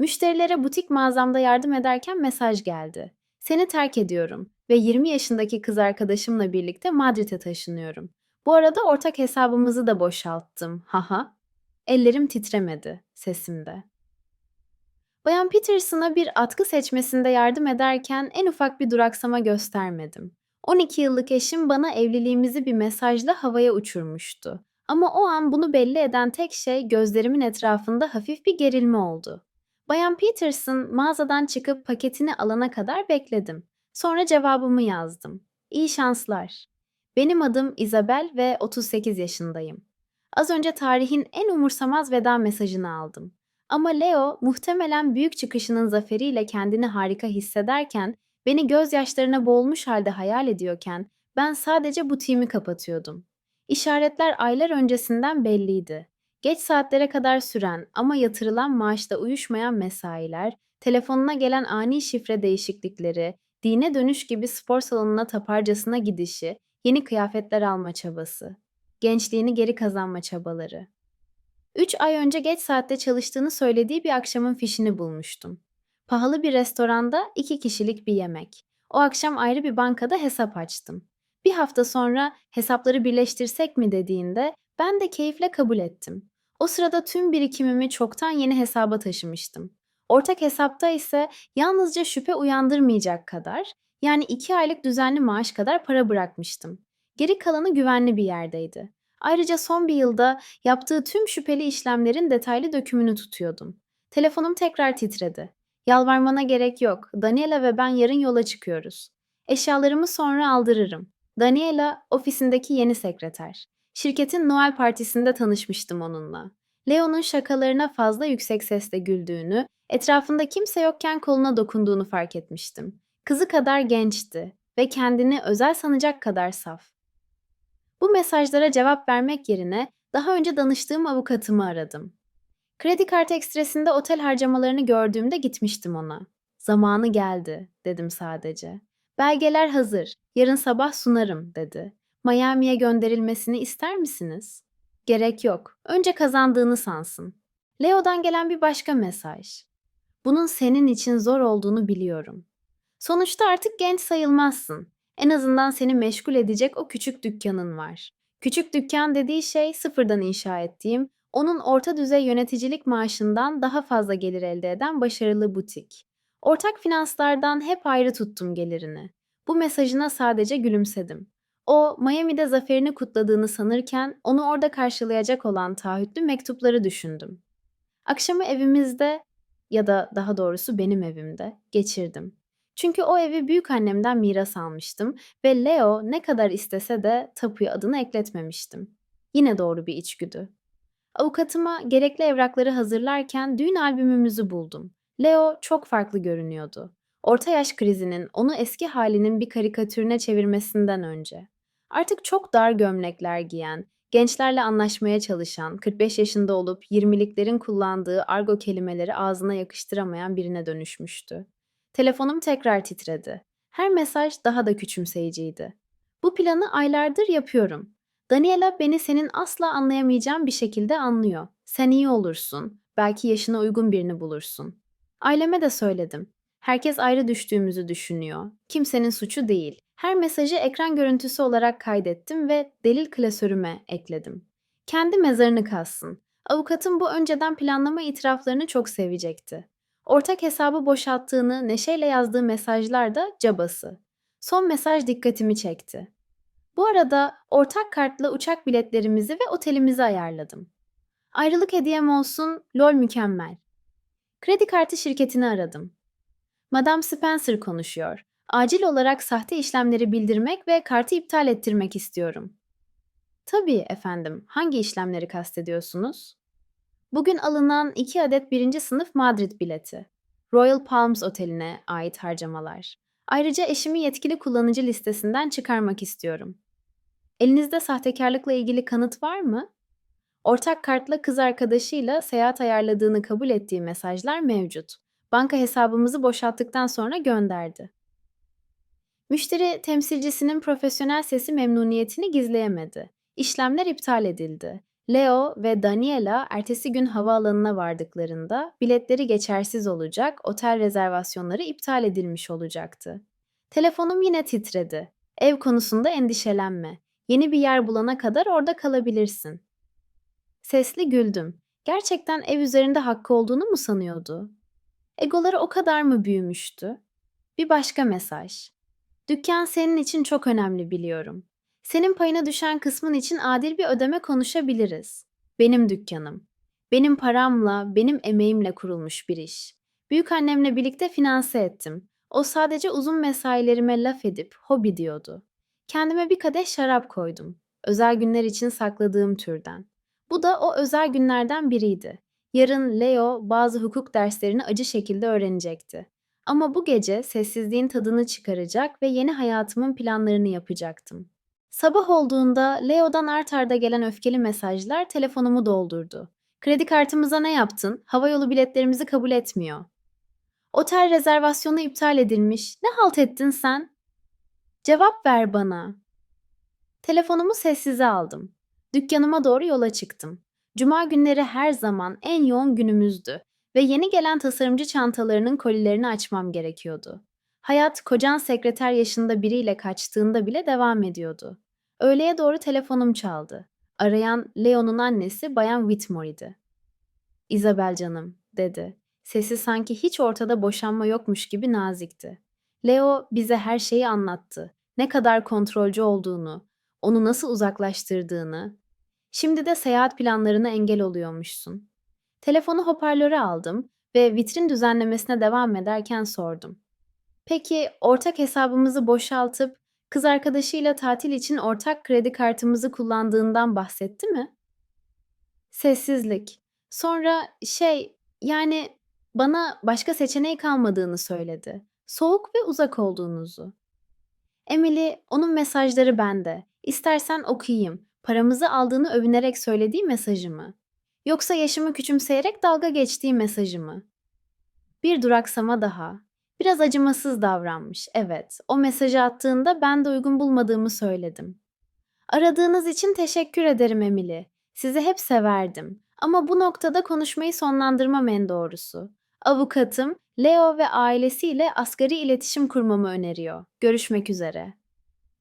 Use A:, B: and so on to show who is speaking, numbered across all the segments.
A: Müşterilere butik mağazamda yardım ederken mesaj geldi. Seni terk ediyorum ve 20 yaşındaki kız arkadaşımla birlikte Madrid'e taşınıyorum. Bu arada ortak hesabımızı da boşalttım. Haha. Ellerim titremedi sesimde. Bayan Peterson'a bir atkı seçmesinde yardım ederken en ufak bir duraksama göstermedim. 12 yıllık eşim bana evliliğimizi bir mesajla havaya uçurmuştu. Ama o an bunu belli eden tek şey gözlerimin etrafında hafif bir gerilme oldu. Bayan Peterson mağazadan çıkıp paketini alana kadar bekledim. Sonra cevabımı yazdım. İyi şanslar. Benim adım Isabel ve 38 yaşındayım. Az önce tarihin en umursamaz veda mesajını aldım. Ama Leo muhtemelen büyük çıkışının zaferiyle kendini harika hissederken, beni gözyaşlarına boğulmuş halde hayal ediyorken ben sadece butiğimi kapatıyordum. İşaretler aylar öncesinden belliydi. Geç saatlere kadar süren ama yatırılan maaşla uyuşmayan mesailer, telefonuna gelen ani şifre değişiklikleri, dine dönüş gibi spor salonuna taparcasına gidişi, yeni kıyafetler alma çabası, gençliğini geri kazanma çabaları. Üç ay önce geç saatte çalıştığını söylediği bir akşamın fişini bulmuştum. Pahalı bir restoranda iki kişilik bir yemek. O akşam ayrı bir bankada hesap açtım. Bir hafta sonra hesapları birleştirsek mi dediğinde ben de keyifle kabul ettim. O sırada tüm birikimimi çoktan yeni hesaba taşımıştım. Ortak hesapta ise yalnızca şüphe uyandırmayacak kadar, yani iki aylık düzenli maaş kadar para bırakmıştım. Geri kalanı güvenli bir yerdeydi. Ayrıca son bir yılda yaptığı tüm şüpheli işlemlerin detaylı dökümünü tutuyordum. Telefonum tekrar titredi. Yalvarmana gerek yok. Daniela ve ben yarın yola çıkıyoruz. Eşyalarımı sonra aldırırım. Daniela ofisindeki yeni sekreter. Şirketin Noel partisinde tanışmıştım onunla. Leo'nun şakalarına fazla yüksek sesle güldüğünü, etrafında kimse yokken koluna dokunduğunu fark etmiştim. Kızı kadar gençti ve kendini özel sanacak kadar saf. Bu mesajlara cevap vermek yerine daha önce danıştığım avukatımı aradım. Kredi kartı ekstresinde otel harcamalarını gördüğümde gitmiştim ona. Zamanı geldi, dedim sadece. Belgeler hazır, yarın sabah sunarım, dedi. Miami'ye gönderilmesini ister misiniz? Gerek yok, önce kazandığını sansın. Leo'dan gelen bir başka mesaj. Bunun senin için zor olduğunu biliyorum. Sonuçta artık genç sayılmazsın. En azından seni meşgul edecek o küçük dükkanın var. Küçük dükkan dediği şey sıfırdan inşa ettiğim, onun orta düzey yöneticilik maaşından daha fazla gelir elde eden başarılı butik. Ortak finanslardan hep ayrı tuttum gelirini. Bu mesajına sadece gülümsedim. O, Miami'de zaferini kutladığını sanırken onu orada karşılayacak olan taahhütlü mektupları düşündüm. Akşamı evimizde ya da daha doğrusu benim evimde geçirdim. Çünkü o evi büyük annemden miras almıştım ve Leo ne kadar istese de tapuya adını ekletmemiştim. Yine doğru bir içgüdü. Avukatıma gerekli evrakları hazırlarken düğün albümümüzü buldum. Leo çok farklı görünüyordu. Orta yaş krizinin onu eski halinin bir karikatürüne çevirmesinden önce. Artık çok dar gömlekler giyen, gençlerle anlaşmaya çalışan, 45 yaşında olup 20'liklerin kullandığı argo kelimeleri ağzına yakıştıramayan birine dönüşmüştü. Telefonum tekrar titredi. Her mesaj daha da küçümseyiciydi. Bu planı aylardır yapıyorum. Daniela beni senin asla anlayamayacağın bir şekilde anlıyor. Sen iyi olursun. Belki yaşına uygun birini bulursun. Aileme de söyledim. Herkes ayrı düştüğümüzü düşünüyor. Kimsenin suçu değil. Her mesajı ekran görüntüsü olarak kaydettim ve delil klasörüme ekledim. Kendi mezarını kazsın. Avukatım bu önceden planlama itiraflarını çok sevecekti. Ortak hesabı boşalttığını neşeyle yazdığı mesajlar da cabası. Son mesaj dikkatimi çekti. Bu arada ortak kartla uçak biletlerimizi ve otelimizi ayarladım. Ayrılık hediyem olsun, lol mükemmel. Kredi kartı şirketini aradım. Madame Spencer konuşuyor. Acil olarak sahte işlemleri bildirmek ve kartı iptal ettirmek istiyorum. Tabii efendim. Hangi işlemleri kastediyorsunuz? Bugün alınan 2 adet birinci sınıf Madrid bileti. Royal Palms Oteli'ne ait harcamalar. Ayrıca eşimi yetkili kullanıcı listesinden çıkarmak istiyorum. Elinizde sahtekarlıkla ilgili kanıt var mı? Ortak kartla kız arkadaşıyla seyahat ayarladığını kabul ettiği mesajlar mevcut. Banka hesabımızı boşalttıktan sonra gönderdi. Müşteri temsilcisinin profesyonel sesi memnuniyetini gizleyemedi. İşlemler iptal edildi. Leo ve Daniela ertesi gün havaalanına vardıklarında biletleri geçersiz olacak, otel rezervasyonları iptal edilmiş olacaktı. Telefonum yine titredi. Ev konusunda endişelenme. Yeni bir yer bulana kadar orada kalabilirsin. Sesli güldüm. Gerçekten ev üzerinde hakkı olduğunu mu sanıyordu? Egoları o kadar mı büyümüştü? Bir başka mesaj. Dükkan senin için çok önemli biliyorum. Senin payına düşen kısmın için adil bir ödeme konuşabiliriz. Benim dükkanım. Benim paramla, benim emeğimle kurulmuş bir iş. Büyükannemle birlikte finanse ettim. O sadece uzun mesailerime laf edip hobi diyordu. Kendime bir kadeh şarap koydum. Özel günler için sakladığım türden. Bu da o özel günlerden biriydi. Yarın Leo bazı hukuk derslerini acı şekilde öğrenecekti. Ama bu gece sessizliğin tadını çıkaracak ve yeni hayatımın planlarını yapacaktım. Sabah olduğunda Leo'dan art arda gelen öfkeli mesajlar telefonumu doldurdu. Kredi kartımıza ne yaptın? Havayolu biletlerimizi kabul etmiyor. Otel rezervasyonu iptal edilmiş. Ne halt ettin sen? Cevap ver bana. Telefonumu sessize aldım. Dükkanıma doğru yola çıktım. Cuma günleri her zaman en yoğun günümüzdü ve yeni gelen tasarımcı çantalarının kolilerini açmam gerekiyordu. Hayat kocan sekreter yaşında biriyle kaçtığında bile devam ediyordu. Öğleye doğru telefonum çaldı. Arayan Leo'nun annesi Bayan Whitmore idi. Isabel canım, dedi. Sesi sanki hiç ortada boşanma yokmuş gibi nazikti. Leo bize her şeyi anlattı. Ne kadar kontrolcü olduğunu, onu nasıl uzaklaştırdığını. Şimdi de seyahat planlarına engel oluyormuşsun. Telefonu hoparlöre aldım ve vitrin düzenlemesine devam ederken sordum. Peki ortak hesabımızı boşaltıp kız arkadaşıyla tatil için ortak kredi kartımızı kullandığından bahsetti mi? Sessizlik. Sonra şey, yani bana başka seçeneği kalmadığını söyledi. Soğuk ve uzak olduğunuzu. Emily, onun mesajları bende. İstersen okuyayım. Paramızı aldığını övünerek söylediği mesajı mı? Yoksa yaşımı küçümseyerek dalga geçtiği mesajı mı? Bir duraksama daha. Biraz acımasız davranmış, evet. O mesajı attığında ben de uygun bulmadığımı söyledim. Aradığınız için teşekkür ederim Emily. Sizi hep severdim. Ama bu noktada konuşmayı sonlandırmam en doğrusu. Avukatım, Leo ve ailesiyle asgari iletişim kurmamı öneriyor. Görüşmek üzere.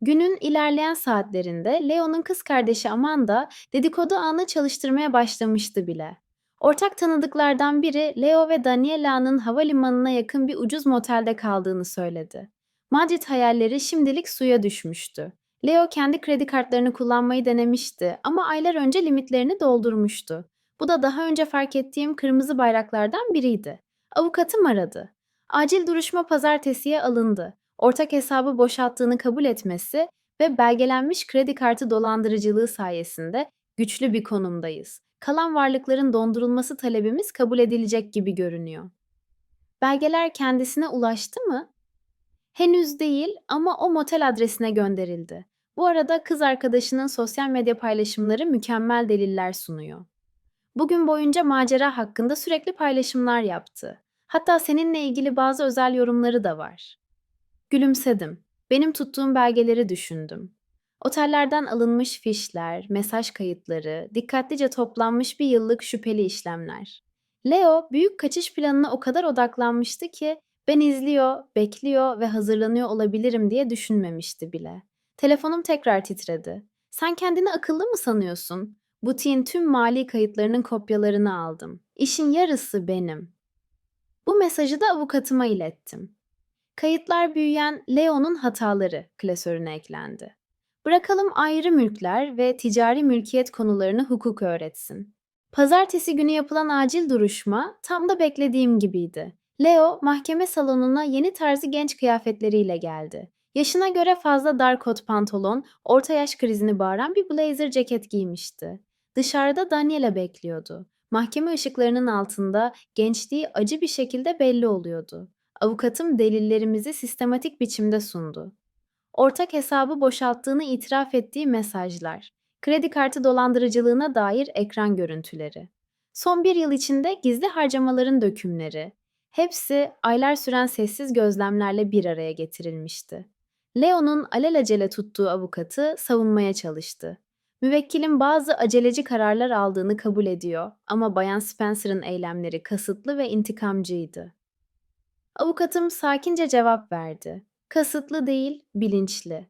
A: Günün ilerleyen saatlerinde Leo'nun kız kardeşi Amanda dedikodu ağını çalıştırmaya başlamıştı bile. Ortak tanıdıklardan biri Leo ve Daniela'nın havalimanına yakın bir ucuz motelde kaldığını söyledi. Madrid hayalleri şimdilik suya düşmüştü. Leo kendi kredi kartlarını kullanmayı denemişti ama aylar önce limitlerini doldurmuştu. Bu da daha önce fark ettiğim kırmızı bayraklardan biriydi. Avukatım aradı. Acil duruşma pazartesiye alındı. Ortak hesabı boşalttığını kabul etmesi ve belgelenmiş kredi kartı dolandırıcılığı sayesinde güçlü bir konumdayız. Kalan varlıkların dondurulması talebimiz kabul edilecek gibi görünüyor. Belgeler kendisine ulaştı mı? Henüz değil ama o motel adresine gönderildi. Bu arada kız arkadaşının sosyal medya paylaşımları mükemmel deliller sunuyor. Bugün boyunca macera hakkında sürekli paylaşımlar yaptı. Hatta seninle ilgili bazı özel yorumları da var. Gülümsedim. Benim tuttuğum belgeleri düşündüm. Otellerden alınmış fişler, mesaj kayıtları, dikkatlice toplanmış bir yıllık şüpheli işlemler. Leo büyük kaçış planına o kadar odaklanmıştı ki ben izliyor, bekliyor ve hazırlanıyor olabilirim diye düşünmemişti bile. Telefonum tekrar titredi. Sen kendini akıllı mı sanıyorsun? Butiğin tüm mali kayıtlarının kopyalarını aldım. İşin yarısı benim. Bu mesajı da avukatıma ilettim. Kayıtlar büyüyen Leo'nun hataları klasörüne eklendi. Bırakalım ayrı mülkler ve ticari mülkiyet konularını hukuk öğretsin. Pazartesi günü yapılan acil duruşma tam da beklediğim gibiydi. Leo mahkeme salonuna yeni tarzı genç kıyafetleriyle geldi. Yaşına göre fazla dar kot pantolon, orta yaş krizini bağıran bir blazer ceket giymişti. Dışarıda Daniela bekliyordu. Mahkeme ışıklarının altında gençliği acı bir şekilde belli oluyordu. Avukatım delillerimizi sistematik biçimde sundu. Ortak hesabı boşalttığını itiraf ettiği mesajlar, kredi kartı dolandırıcılığına dair ekran görüntüleri. Son bir yıl içinde gizli harcamaların dökümleri, hepsi aylar süren sessiz gözlemlerle bir araya getirilmişti. Leo'nun alelacele tuttuğu avukatı savunmaya çalıştı. Müvekkilim bazı aceleci kararlar aldığını kabul ediyor ama Bayan Spencer'ın eylemleri kasıtlı ve intikamcıydı. Avukatım sakince cevap verdi. Kasıtlı değil, bilinçli.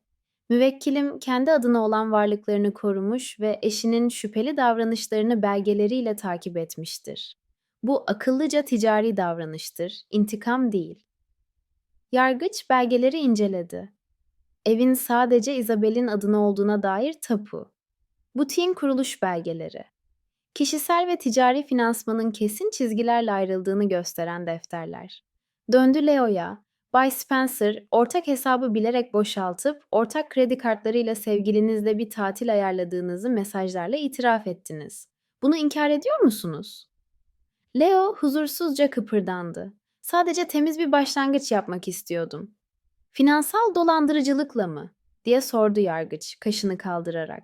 A: Müvekkilim kendi adına olan varlıklarını korumuş ve eşinin şüpheli davranışlarını belgeleriyle takip etmiştir. Bu akıllıca ticari davranıştır, intikam değil. Yargıç belgeleri inceledi. Evin sadece Isabel'in adına olduğuna dair tapu. Butiğin kuruluş belgeleri. Kişisel ve ticari finansmanın kesin çizgilerle ayrıldığını gösteren defterler. Döndü Leo'ya. Bay Spencer, ortak hesabı bilerek boşaltıp ortak kredi kartlarıyla sevgilinizle bir tatil ayarladığınızı mesajlarla itiraf ettiniz. Bunu inkar ediyor musunuz? Leo huzursuzca kıpırdandı. Sadece temiz bir başlangıç yapmak istiyordum. Finansal dolandırıcılıkla mı? diye sordu yargıç kaşını kaldırarak.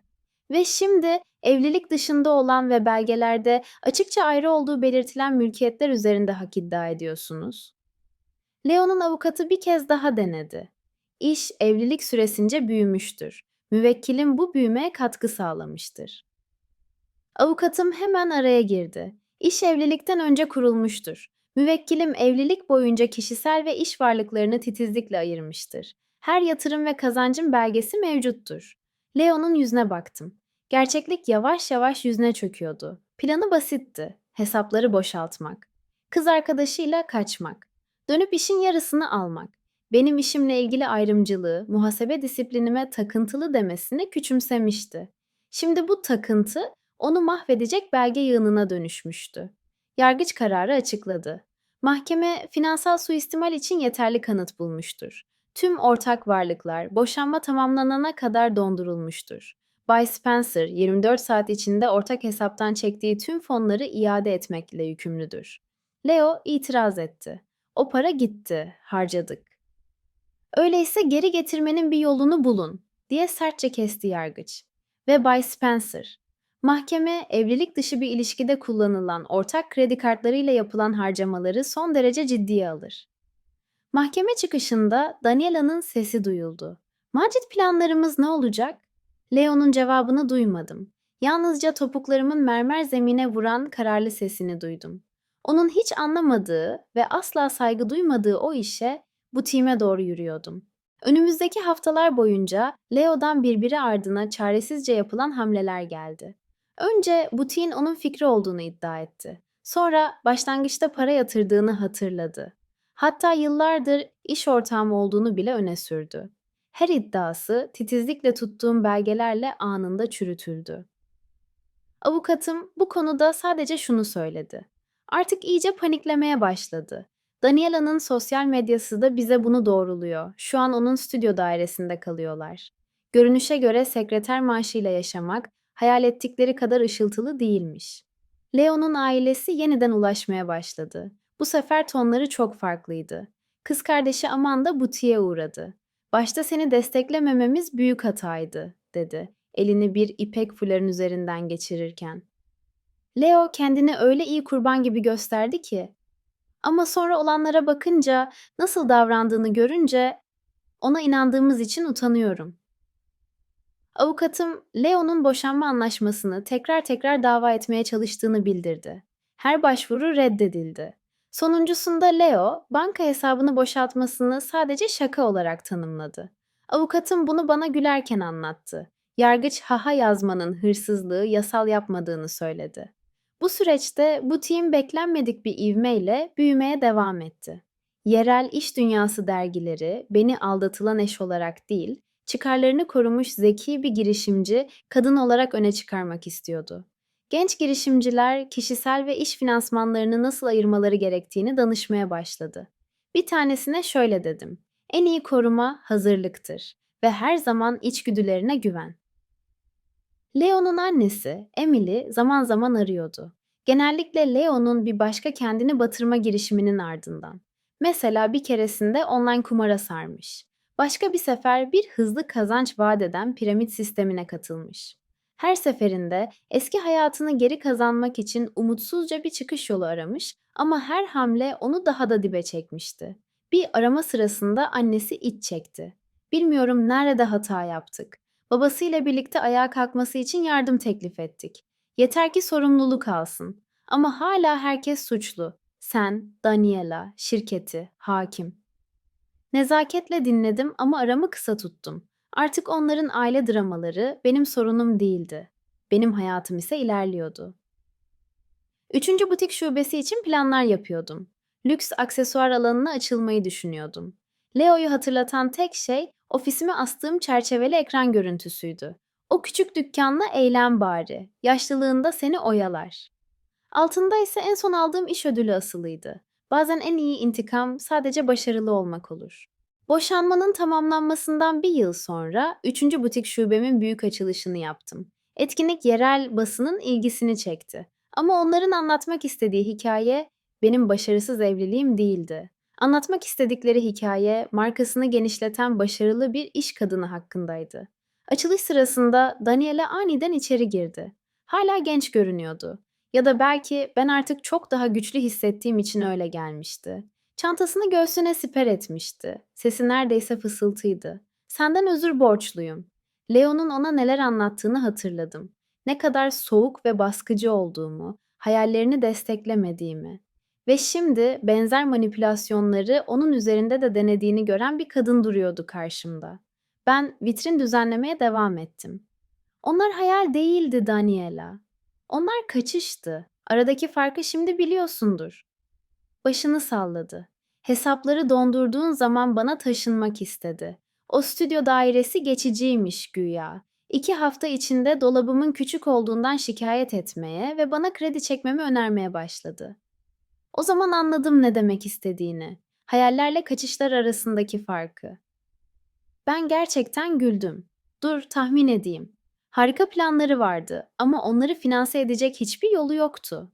A: Ve şimdi evlilik dışında olan ve belgelerde açıkça ayrı olduğu belirtilen mülkiyetler üzerinde hak iddia ediyorsunuz. Leo'nun avukatı bir kez daha denedi. İş evlilik süresince büyümüştür. Müvekkilim bu büyümeye katkı sağlamıştır. Avukatım hemen araya girdi. İş evlilikten önce kurulmuştur. Müvekkilim evlilik boyunca kişisel ve iş varlıklarını titizlikle ayırmıştır. Her yatırım ve kazancın belgesi mevcuttur. Leo'nun yüzüne baktım. Gerçeklik yavaş yavaş yüzüne çöküyordu. Planı basitti. Hesapları boşaltmak. Kız arkadaşıyla kaçmak. Dönüp işin yarısını almak. Benim işimle ilgili ayrımcılığı, muhasebe disiplinime takıntılı demesini küçümsemişti. Şimdi bu takıntı onu mahvedecek belge yığınına dönüşmüştü. Yargıç kararı açıkladı. Mahkeme finansal suistimal için yeterli kanıt bulmuştur. Tüm ortak varlıklar boşanma tamamlanana kadar dondurulmuştur. Bay Spencer 24 saat içinde ortak hesaptan çektiği tüm fonları iade etmekle yükümlüdür. Leo itiraz etti. O para gitti, harcadık. Öyleyse geri getirmenin bir yolunu bulun, diye sertçe kesti yargıç. Ve Bay Spencer, mahkeme evlilik dışı bir ilişkide kullanılan ortak kredi kartlarıyla yapılan harcamaları son derece ciddiye alır. Mahkeme çıkışında Daniela'nın sesi duyuldu. Macit planlarımız ne olacak? Leo'nun cevabını duymadım. Yalnızca topuklarımın mermer zemine vuran kararlı sesini duydum. Onun hiç anlamadığı ve asla saygı duymadığı o işe butiğime doğru yürüyordum. Önümüzdeki haftalar boyunca Leo'dan birbiri ardına çaresizce yapılan hamleler geldi. Önce butiğin onun fikri olduğunu iddia etti. Sonra başlangıçta para yatırdığını hatırladı. Hatta yıllardır iş ortağım olduğunu bile öne sürdü. Her iddiası titizlikle tuttuğum belgelerle anında çürütüldü. Avukatım bu konuda sadece şunu söyledi. Artık iyice paniklemeye başladı. Daniela'nın sosyal medyası da bize bunu doğruluyor. Şu an onun stüdyo dairesinde kalıyorlar. Görünüşe göre sekreter maaşıyla yaşamak hayal ettikleri kadar ışıltılı değilmiş. Leo'nun ailesi yeniden ulaşmaya başladı. Bu sefer tonları çok farklıydı. Kız kardeşi Amanda butiğe uğradı. Başta seni desteklemememiz büyük hataydı, dedi. Elini bir ipek fuların üzerinden geçirirken. Leo kendini öyle iyi kurban gibi gösterdi ki. Ama sonra olanlara bakınca, nasıl davrandığını görünce ona inandığımız için utanıyorum. Avukatım Leo'nun boşanma anlaşmasını tekrar tekrar dava etmeye çalıştığını bildirdi. Her başvuru reddedildi. Sonuncusunda Leo, banka hesabını boşaltmasını sadece şaka olarak tanımladı. Avukatım bunu bana gülerken anlattı. Yargıç haha yazmanın hırsızlığı yasal yapmadığını söyledi. Bu süreçte butiğim beklenmedik bir ivmeyle büyümeye devam etti. Yerel iş dünyası dergileri beni aldatılan eş olarak değil, çıkarlarını korumuş zeki bir girişimci kadın olarak öne çıkarmak istiyordu. Genç girişimciler kişisel ve iş finansmanlarını nasıl ayırmaları gerektiğini danışmaya başladı. Bir tanesine şöyle dedim. En iyi koruma hazırlıktır ve her zaman içgüdülerine güven. Leo'nun annesi, Emily, zaman zaman arıyordu. Genellikle Leo'nun bir başka kendini batırma girişiminin ardından. Mesela bir keresinde online kumara sarmış. Başka bir sefer bir hızlı kazanç vaat eden piramit sistemine katılmış. Her seferinde eski hayatını geri kazanmak için umutsuzca bir çıkış yolu aramış ama her hamle onu daha da dibe çekmişti. Bir arama sırasında annesi iç çekti. Bilmiyorum nerede hata yaptık. Babasıyla birlikte ayağa kalkması için yardım teklif ettik. Yeter ki sorumluluk alsın. Ama hala herkes suçlu. Sen, Daniela, şirketi, hakim. Nezaketle dinledim ama aramı kısa tuttum. Artık onların aile dramaları benim sorunum değildi. Benim hayatım ise ilerliyordu. Üçüncü butik şubesi için planlar yapıyordum. Lüks aksesuar alanına açılmayı düşünüyordum. Leo'yu hatırlatan tek şey ofisime astığım çerçeveli ekran görüntüsüydü. O küçük dükkanla eğlen bari. Yaşlılığında seni oyalar. Altında ise en son aldığım iş ödülü asılıydı. Bazen en iyi intikam sadece başarılı olmak olur. Boşanmanın tamamlanmasından bir yıl sonra üçüncü butik şubemin büyük açılışını yaptım. Etkinlik yerel basının ilgisini çekti. Ama onların anlatmak istediği hikaye benim başarısız evliliğim değildi. Anlatmak istedikleri hikaye markasını genişleten başarılı bir iş kadını hakkındaydı. Açılış sırasında Daniela aniden içeri girdi. Hala genç görünüyordu. Ya da belki ben artık çok daha güçlü hissettiğim için öyle gelmişti. Çantasını göğsüne siper etmişti. Sesi neredeyse fısıltıydı. Senden özür borçluyum. Leo'nun ona neler anlattığını hatırladım. Ne kadar soğuk ve baskıcı olduğumu, hayallerini desteklemediğimi. Ve şimdi benzer manipülasyonları onun üzerinde de denediğini gören bir kadın duruyordu karşımda. Ben vitrin düzenlemeye devam ettim. Onlar hayal değildi Daniela. Onlar kaçıştı. Aradaki farkı şimdi biliyorsundur. Başını salladı. Hesapları dondurduğun zaman bana taşınmak istedi. O stüdyo dairesi geçiciymiş güya. İki hafta içinde dolabımın küçük olduğundan şikayet etmeye ve bana kredi çekmemi önermeye başladı. O zaman anladım ne demek istediğini. Hayallerle kaçışlar arasındaki farkı. Ben gerçekten güldüm. Dur tahmin edeyim. Harika planları vardı ama onları finanse edecek hiçbir yolu yoktu.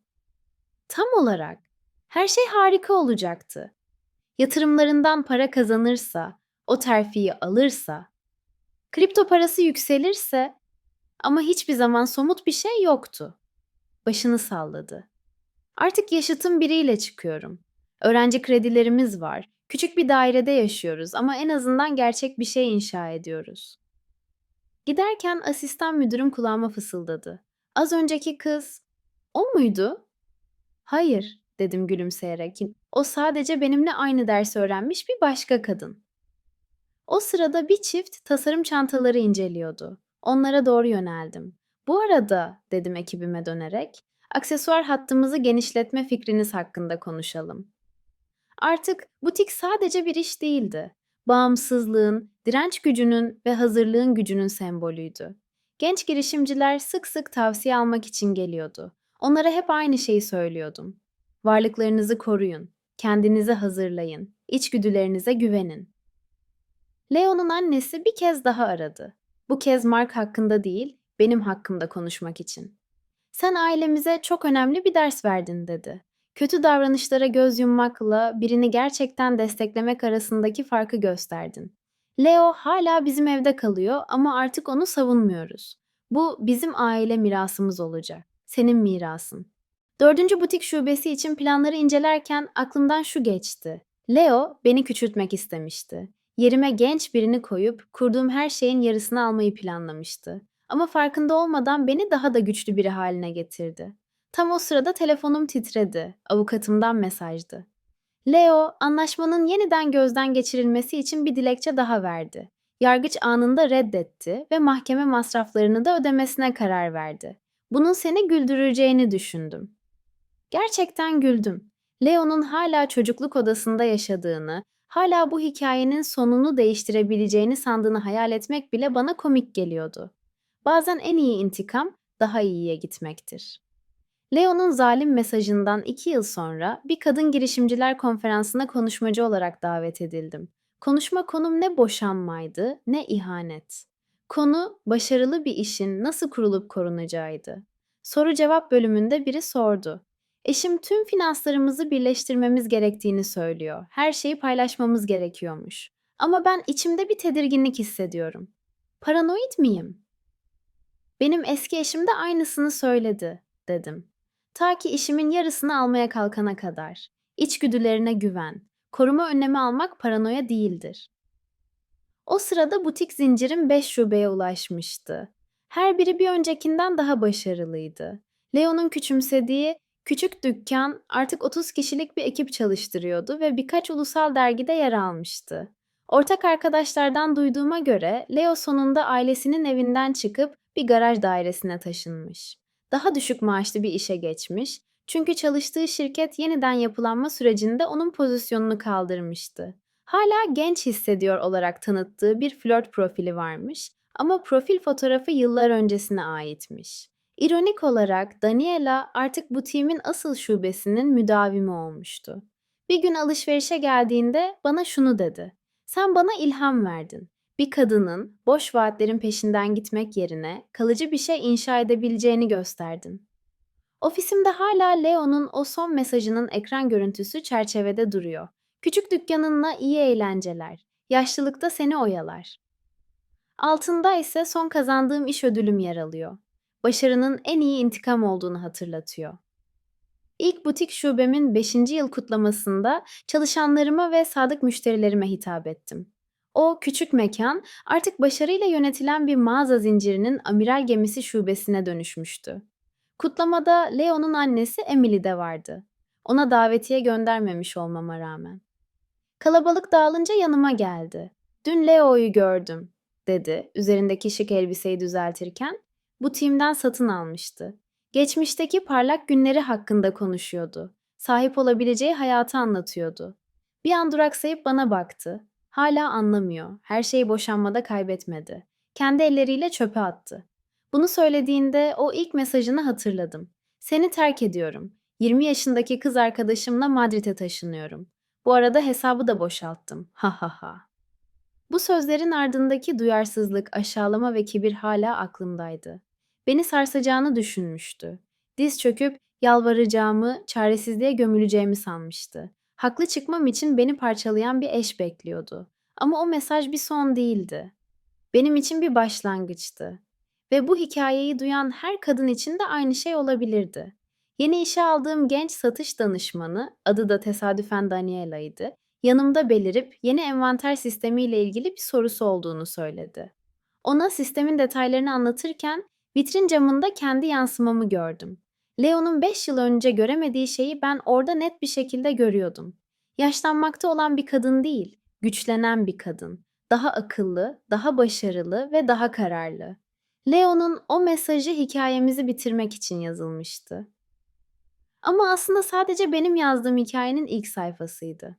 A: Tam olarak. Her şey harika olacaktı. Yatırımlarından para kazanırsa, o terfiyi alırsa, kripto parası yükselirse ama hiçbir zaman somut bir şey yoktu. Başını salladı. Artık yaşıtım biriyle çıkıyorum. Öğrenci kredilerimiz var. Küçük bir dairede yaşıyoruz ama en azından gerçek bir şey inşa ediyoruz. Giderken asistan müdürüm kulağıma fısıldadı. Az önceki kız o muydu? Hayır, dedim gülümseyerek. O sadece benimle aynı dersi öğrenmiş bir başka kadın. O sırada bir çift tasarım çantaları inceliyordu. Onlara doğru yöneldim. Bu arada, dedim ekibime dönerek, aksesuar hattımızı genişletme fikriniz hakkında konuşalım. Artık butik sadece bir iş değildi. Bağımsızlığın, direnç gücünün ve hazırlığın gücünün sembolüydü. Genç girişimciler sık sık tavsiye almak için geliyordu. Onlara hep aynı şeyi söylüyordum. Varlıklarınızı koruyun, kendinizi hazırlayın, içgüdülerinize güvenin. Leo'nun annesi bir kez daha aradı. Bu kez Mark hakkında değil, benim hakkımda konuşmak için. Sen ailemize çok önemli bir ders verdin dedi. Kötü davranışlara göz yummakla birini gerçekten desteklemek arasındaki farkı gösterdin. Leo hala bizim evde kalıyor ama artık onu savunmuyoruz. Bu bizim aile mirasımız olacak. Senin mirasın. Dördüncü butik şubesi için planları incelerken aklımdan şu geçti. Leo beni küçültmek istemişti. Yerime genç birini koyup kurduğum her şeyin yarısını almayı planlamıştı. Ama farkında olmadan beni daha da güçlü biri haline getirdi. Tam o sırada telefonum titredi. Avukatımdan mesajdı. Leo, anlaşmanın yeniden gözden geçirilmesi için bir dilekçe daha verdi. Yargıç anında reddetti ve mahkeme masraflarını da ödemesine karar verdi. Bunun seni güldüreceğini düşündüm. Gerçekten güldüm. Leo'nun hala çocukluk odasında yaşadığını, hala bu hikayenin sonunu değiştirebileceğini sandığını hayal etmek bile bana komik geliyordu. Bazen en iyi intikam daha iyiye gitmektir. Leo'nun zalim mesajından iki yıl sonra bir kadın girişimciler konferansına konuşmacı olarak davet edildim. Konuşma konum ne boşanmaydı ne ihanet. Konu başarılı bir işin nasıl kurulup korunacağıydı. Soru cevap bölümünde biri sordu. Eşim tüm finanslarımızı birleştirmemiz gerektiğini söylüyor. Her şeyi paylaşmamız gerekiyormuş. Ama ben içimde bir tedirginlik hissediyorum. Paranoid miyim? Benim eski eşim de aynısını söyledi, dedim. Ta ki işimin yarısını almaya kalkana kadar. İçgüdülerine güven. Koruma önlemi almak paranoya değildir. O sırada butik zincirim 5 şubeye ulaşmıştı. Her biri bir öncekinden daha başarılıydı. Leo'nun küçümsediği küçük dükkan artık 30 kişilik bir ekip çalıştırıyordu ve birkaç ulusal dergide yer almıştı. Ortak arkadaşlardan duyduğuma göre Leo sonunda ailesinin evinden çıkıp bir garaj dairesine taşınmış. Daha düşük maaşlı bir işe geçmiş çünkü çalıştığı şirket yeniden yapılanma sürecinde onun pozisyonunu kaldırmıştı. Hala genç hissediyor olarak tanıttığı bir flört profili varmış ama profil fotoğrafı yıllar öncesine aitmiş. İronik olarak Daniela artık butiğimin asıl şubesinin müdavimi olmuştu. Bir gün alışverişe geldiğinde bana şunu dedi. Sen bana ilham verdin. Bir kadının boş vaatlerin peşinden gitmek yerine kalıcı bir şey inşa edebileceğini gösterdin. Ofisimde hala Leo'nun o son mesajının ekran görüntüsü çerçevede duruyor. Küçük dükkanınla iyi eğlenceler. Yaşlılıkta seni oyalar. Altında ise son kazandığım iş ödülüm yer alıyor. Başarının en iyi intikam olduğunu hatırlatıyor. İlk butik şubemin 5. yıl kutlamasında çalışanlarıma ve sadık müşterilerime hitap ettim. O küçük mekan artık başarıyla yönetilen bir mağaza zincirinin amiral gemisi şubesine dönüşmüştü. Kutlamada Leo'nun annesi Emily de vardı. Ona davetiye göndermemiş olmama rağmen. Kalabalık dağılınca yanıma geldi. Dün Leo'yu gördüm, dedi üzerindeki şık elbiseyi düzeltirken. Bu timden satın almıştı. Geçmişteki parlak günleri hakkında konuşuyordu. Sahip olabileceği hayatı anlatıyordu. Bir an duraksayıp bana baktı. Hala anlamıyor. Her şeyi boşanmada kaybetmedi. Kendi elleriyle çöpe attı. Bunu söylediğinde o ilk mesajını hatırladım. Seni terk ediyorum. 20 yaşındaki kız arkadaşımla Madrid'e taşınıyorum. Bu arada hesabı da boşalttım. Ha ha ha. Bu sözlerin ardındaki duyarsızlık, aşağılama ve kibir hala aklımdaydı. Beni sarsacağını düşünmüştü. Diz çöküp yalvaracağımı, çaresizliğe gömüleceğimi sanmıştı. Haklı çıkmam için beni parçalayan bir eş bekliyordu. Ama o mesaj bir son değildi. Benim için bir başlangıçtı. Ve bu hikayeyi duyan her kadın için de aynı şey olabilirdi. Yeni işe aldığım genç satış danışmanı, adı da tesadüfen Daniela'ydı, yanımda belirip yeni envanter sistemiyle ilgili bir sorusu olduğunu söyledi. Ona sistemin detaylarını anlatırken vitrin camında kendi yansımamı gördüm. Leo'nun 5 yıl önce göremediği şeyi ben orada net bir şekilde görüyordum. Yaşlanmakta olan bir kadın değil, güçlenen bir kadın. Daha akıllı, daha başarılı ve daha kararlı. Leo'nun o mesajı hikayemizi bitirmek için yazılmıştı. Ama aslında sadece benim yazdığım hikayenin ilk sayfasıydı.